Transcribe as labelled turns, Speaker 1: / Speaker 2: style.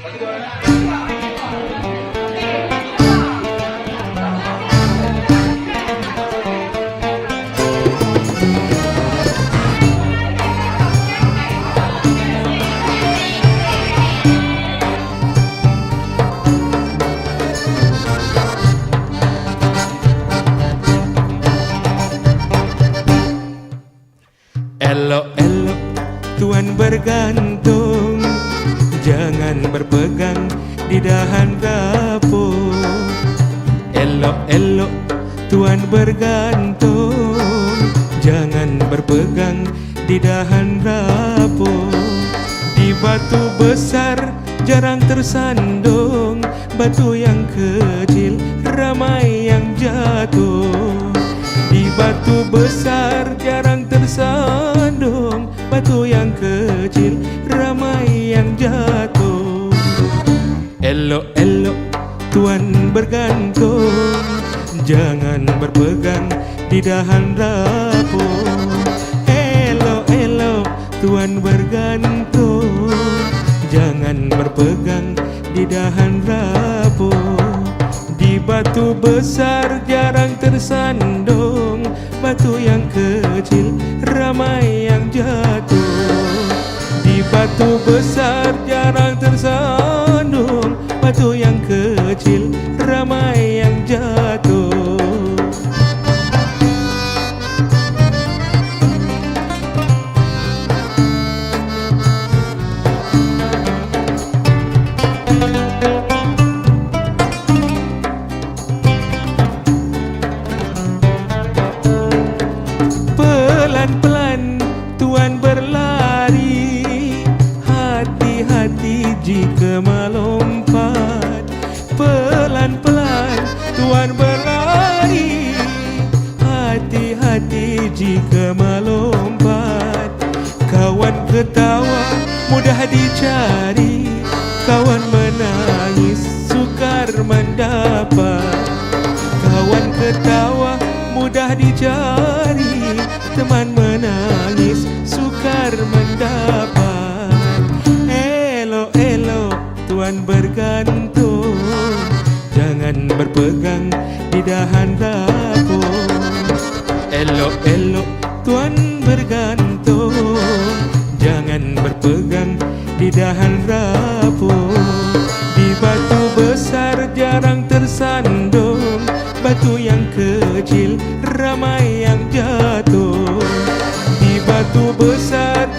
Speaker 1: Elok-elok Tuan bergantung Jangan berpegang di dahan dapur Elok-elok Tuan bergantung. Jangan berpegang di dahan dapur Di batu besar jarang tersandung. Batu yang kecil ramai yang jatuh. Di batu besar jarang tersandung. Batu Elok-elok tuan bergantung. Jangan berpegang di dahan dapur Elok-elok tuan bergantung. Jangan berpegang di dahan dapur Di batu besar jarang tersandung. Batu yang kecil ramai yang jatuh. Di batu besar jarang tersandung kecil ramai yang jatuh jika melompat. Kawan ketawa mudah dicari. Kawan menangis sukar mendapat. Kawan ketawa mudah dicari. Teman menangis sukar mendapat. Elok-elok tuan bergantung. Jangan berpegang di dahan dapur Elok elok tuan bergantung. Jangan berpegang di dahan rapuh. Di batu besar jarang tersandung. Batu yang kecil ramai yang jatuh. Di batu besar